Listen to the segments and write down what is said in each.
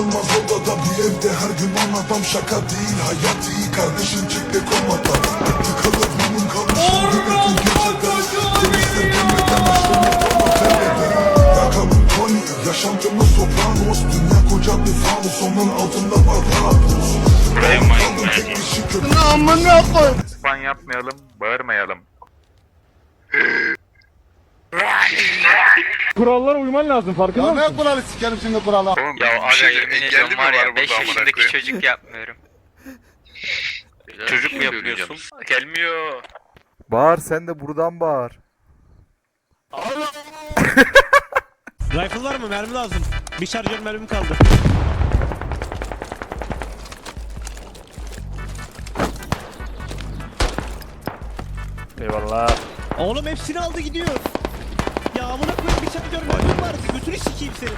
Anlaşılmaz odada bir evde. Her gün on adam şaka değil. Hayat iyi kardeşim çıktı komadan Tıkalı burnum kalmışım bütün geceden Polisler gelmeden açtım yatağıma telleden Yakamın Tony yaşantımız sopranos Dünya koca bir fanus onun altında var Rabbus Ben kaldım tek kişi köpek. Span yapmayalım, bağırmayalım. Kurallara uyman lazım farkında mısın? Oğlum, Ya aga şey yemin engelli ediyorum mi var ya burada 5 amına yaşındaki çocuk yapmıyorum. Çocuk mu yapıyorsun? Gelmiyor. Bağır sen de buradan bağır. Rifle var mı? Mermi lazım. Bir şarjör mermim kaldı. Eyvallah. Oğlum hepsini aldı gidiyor. Koyayım bir şarjör mermim vardı. Götünü sikeyim senin.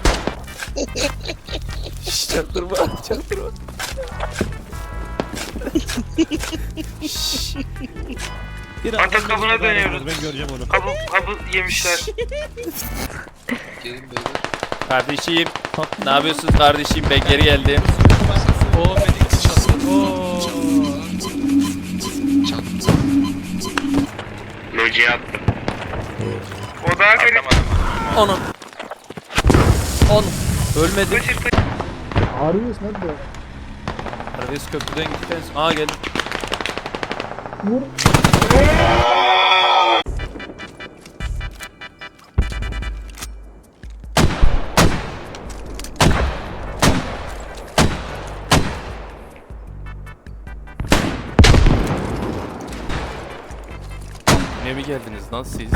Çaktırma, çaktırma. Bir Atak adam kabına beni dönüyoruz. Ben göreceğim onu. Kabı, kabı yemişler. Kardeşim. Ne yapıyorsunuz kardeşim? Ben geri geldim. Lojiye attım. O daha kötü. Onun. On. Ölmedim. Arıyoruz nerede? Arabes köprüden gitti. en son. Aa geldim. Ne mi geldiniz lan siz?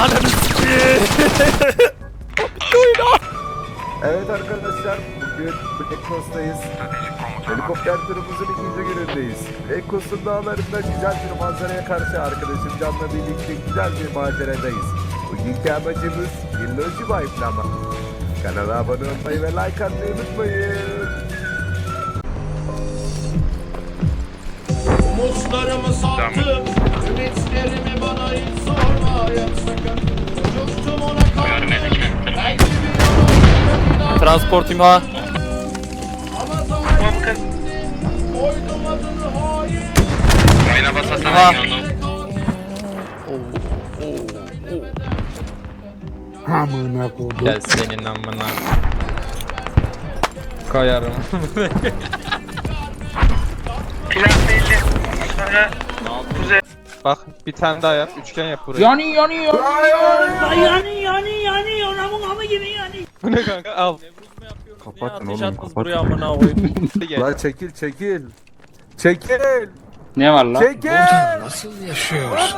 Ananı sikeyim. Evet arkadaşlar, bugün Black Coast'tayız. Helikopter turumuzun ikinci günündeyiz. Coast'un dağlarında güzel bir manzaraya karşı arkadaşım Can'la birlikte güzel bir maceradayız. Bugünkü amacımız Yıllıcı Vibe'lama. Kanala abone olmayı ve like atmayı unutmayın. Umutlarımı sattım Ümitlerimi bana hiç sormaya sakın Çocuktum ona karşı Belki bir yalan Transport imha. Ama zalim Koydum adını hain Ayna basasana Aha. yanına. Gel senin amına. Kayarım. Plan belli. Sonra Bak bir tane daha yap. Üçgen yap buraya. Yani yani yani Bu ne kanka? Al. Kapatın oğlum, kapatın. buraya amına koyayım? Gel. Lan çekil çekil. Çekil. Ne var lan? Çekil. Nasıl yaşıyoruz?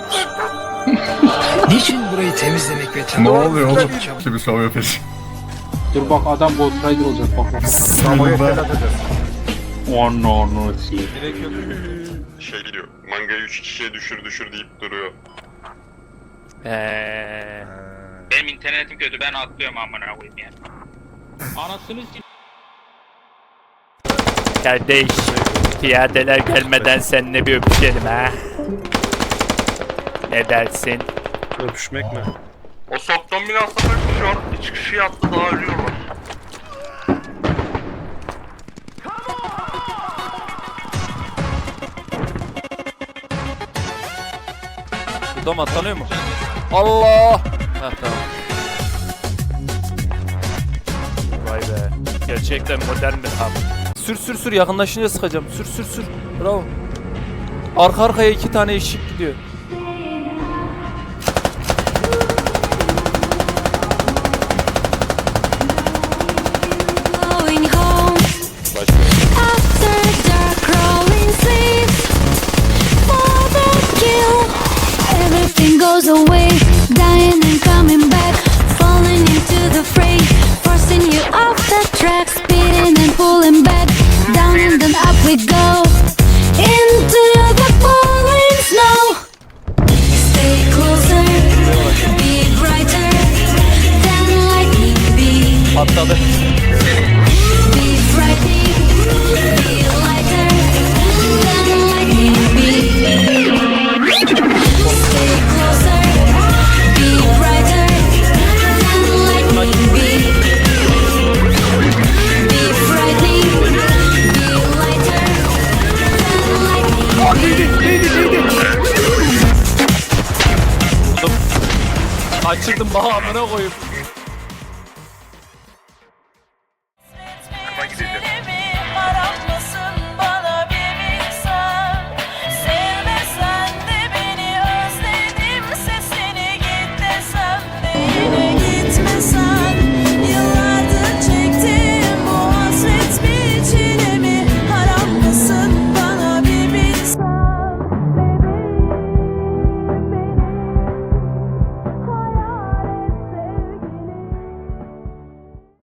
Niçin burayı temizlemek ve Ne oluyor oğlum? Şimdi şov yapacağız Dur bak adam Ghost Rider olacak bak bak atacağız. Onu onu sikeyim Gerek yok. Şey diyor, mangayı 3 kişiye düşür düşür deyip duruyor. Eee. benim internetim kötü ben atlıyorum amına koyayım ya. Anasını Kardeş. Piyadeler gelmeden seninle bir öpüşelim ha. Ne dersin? Öpüşmek mi? O soktan binasına an iç kişi yattı daha ölüyorlar. Burada mı atlanıyor mu? Allah! Heh tamam. Vay be. Gerçekten modern bir ham. Sür sür sür yakınlaşınca sıkacağım. Sür sür sür. Bravo. Arka arkaya iki tane eşik gidiyor. Kaçırdım bana amına koyayım.